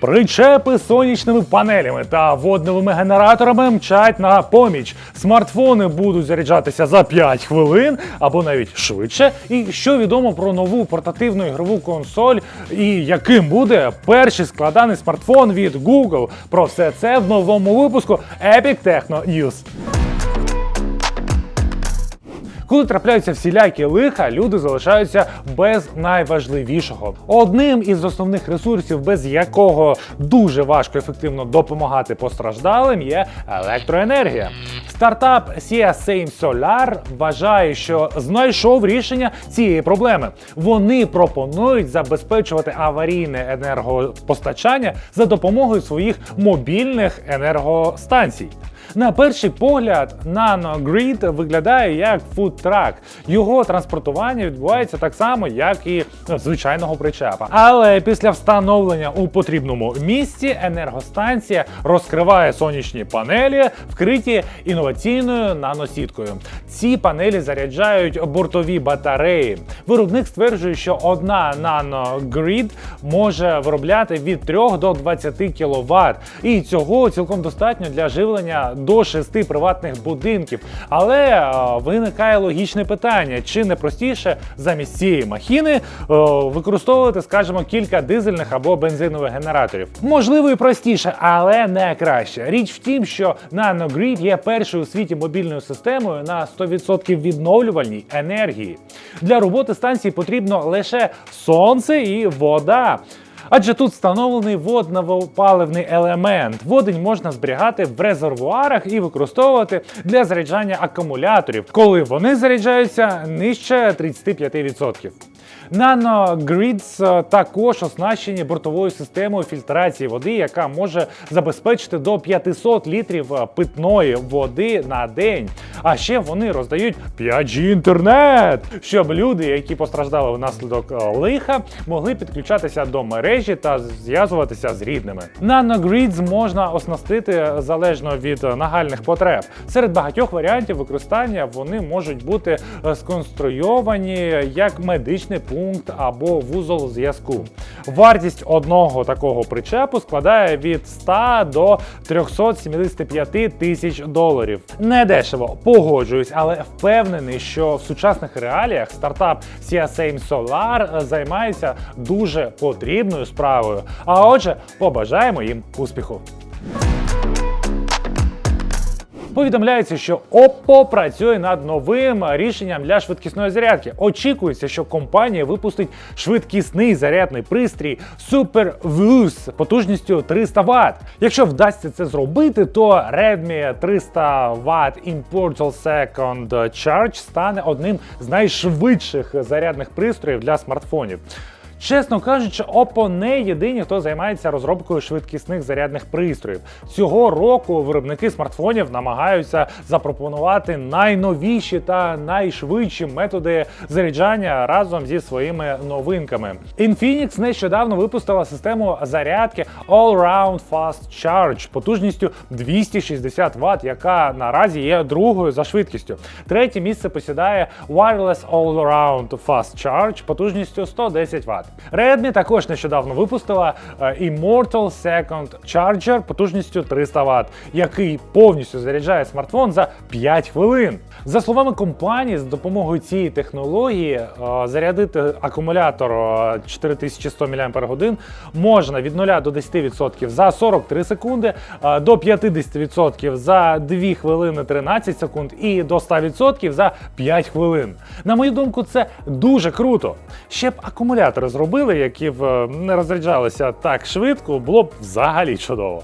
Причепи з сонячними панелями та водневими генераторами мчать на поміч. Смартфони будуть заряджатися за 5 хвилин або навіть швидше. І що відомо про нову портативну ігрову консоль і яким буде перший складаний смартфон від Google. Про все це в новому випуску Epic Techno News. Коли трапляються всілякі лиха, люди залишаються без найважливішого. Одним із основних ресурсів, без якого дуже важко ефективно допомагати постраждалим, є електроенергія. Стартап Sia Same Solar вважає, що знайшов рішення цієї проблеми. Вони пропонують забезпечувати аварійне енергопостачання за допомогою своїх мобільних енергостанцій. На перший погляд, NanoGrid виглядає як фудтрак. Його транспортування відбувається так само, як і звичайного причепа. Але після встановлення у потрібному місці енергостанція розкриває сонячні панелі, вкриті інноваційною наносіткою. Ці панелі заряджають бортові батареї. Виробник стверджує, що одна NanoGrid може виробляти від 3 до 20 кВт. І цього цілком достатньо для живлення до 6 приватних будинків. Але е, виникає логічне питання: чи не простіше замість цієї махіни е, використовувати, скажімо, кілька дизельних або бензинових генераторів? Можливо, і простіше, але не краще. Річ в тім, що NanoGrid є першою у світі мобільною системою на 100% відновлювальній енергії. Для роботи станції потрібно лише сонце і вода. Адже тут встановлений водно-паливний елемент. Водень можна зберігати в резервуарах і використовувати для заряджання акумуляторів, коли вони заряджаються нижче 35%. NanoGrids е, також оснащені бортовою системою фільтрації води, яка може забезпечити до 500 літрів е, питної води на день. А ще вони роздають 5G інтернет, щоб люди, які постраждали внаслідок е, лиха, могли підключатися до мережі та зв'язуватися з рідними. NanoGrids можна оснастити залежно від нагальних потреб. Серед багатьох варіантів використання вони можуть бути сконструйовані як медичний пункт або вузол зв'язку. Вартість одного такого причепу складає від 100 до 375 тисяч доларів. Не дешево, погоджуюсь, але впевнений, що в сучасних реаліях стартап Sia Solar займається дуже потрібною справою. А отже, побажаємо їм успіху. Повідомляється, що Oppo працює над новим рішенням для швидкісної зарядки. Очікується, що компанія випустить швидкісний зарядний пристрій SuperVus потужністю 300 Вт. Якщо вдасться це зробити, то Redmi 300 Вт Importal Second Charge стане одним з найшвидших зарядних пристроїв для смартфонів. Чесно кажучи, Oppo не єдині, хто займається розробкою швидкісних зарядних пристроїв. Цього року виробники смартфонів намагаються запропонувати найновіші та найшвидші методи заряджання разом зі своїми новинками. Infinix нещодавно випустила систему зарядки All-Round Fast Charge потужністю 260 Вт, яка наразі є другою за швидкістю. Третє місце посідає Wireless All-Round Fast Charge потужністю 110 Вт. Redmi також нещодавно випустила е, Immortal Second Charger потужністю 300 Вт, який повністю заряджає смартфон за 5 хвилин. За словами компанії, з допомогою цієї технології е, зарядити акумулятор е, 4100 мАч можна від 0 до 10% за 43 секунди, е, до 50% за 2 хвилини 13 секунд і до 100% за 5 хвилин. На мою думку, це дуже круто. Ще б акумулятори зробили, які б е, не розряджалися так швидко, було б взагалі чудово.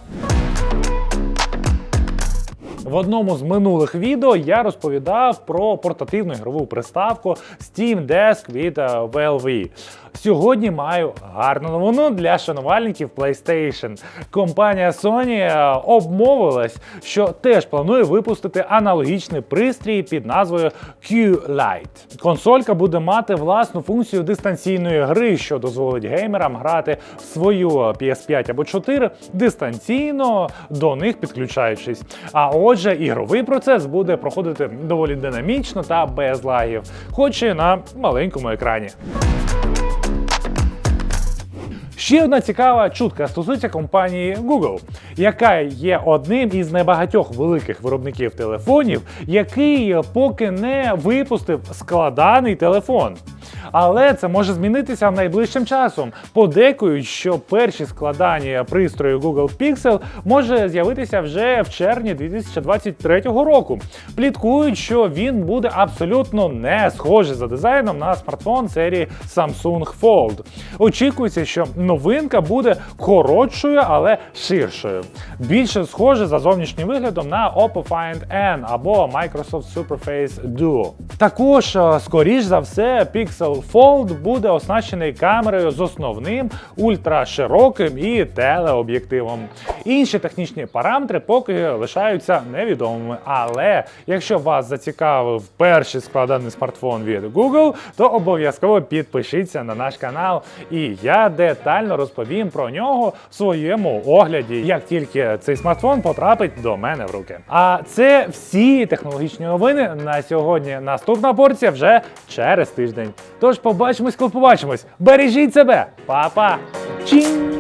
В одному з минулих відео я розповідав про портативну ігрову приставку Steam Desk від е, VLV. Сьогодні маю гарну новину для шанувальників PlayStation. Компанія Sony е, обмовилась, що теж планує випустити аналогічний пристрій під назвою Q-Lite. Консолька буде мати власну функцію дистанційної гри, що дозволить геймерам грати в свою PS5 або 4 дистанційно до них підключаючись. А отже, ігровий процес буде проходити доволі динамічно та без лагів, хоч і на маленькому екрані. Ще одна цікава чутка стосується компанії Google, яка є одним із небагатьох великих виробників телефонів, який поки не випустив складаний телефон. Але це може змінитися найближчим часом. Подекують, що перші складані пристрої Google Pixel може з'явитися вже в червні 2023 року. Пліткують, що він буде абсолютно не схожий за дизайном на смартфон серії Samsung Fold. Очікується, що новинка буде коротшою, але ширшою. Більше схоже за зовнішнім виглядом на Oppo Find N або Microsoft Surface Duo. Також, е, скоріш за все, Pixel Fold буде оснащений камерою з основним ультрашироким і телеоб'єктивом. Інші технічні параметри поки лишаються невідомими. Але якщо вас зацікавив перший складений смартфон від Google, то обов'язково підпишіться на наш канал, і я детально розповім про нього в своєму огляді, як тільки цей смартфон потрапить до мене в руки. А це всі технологічні новини на сьогодні. Наступна порція вже через тиждень. Тож побачимось, коли побачимось. Бережіть себе, Па-па! Чінь!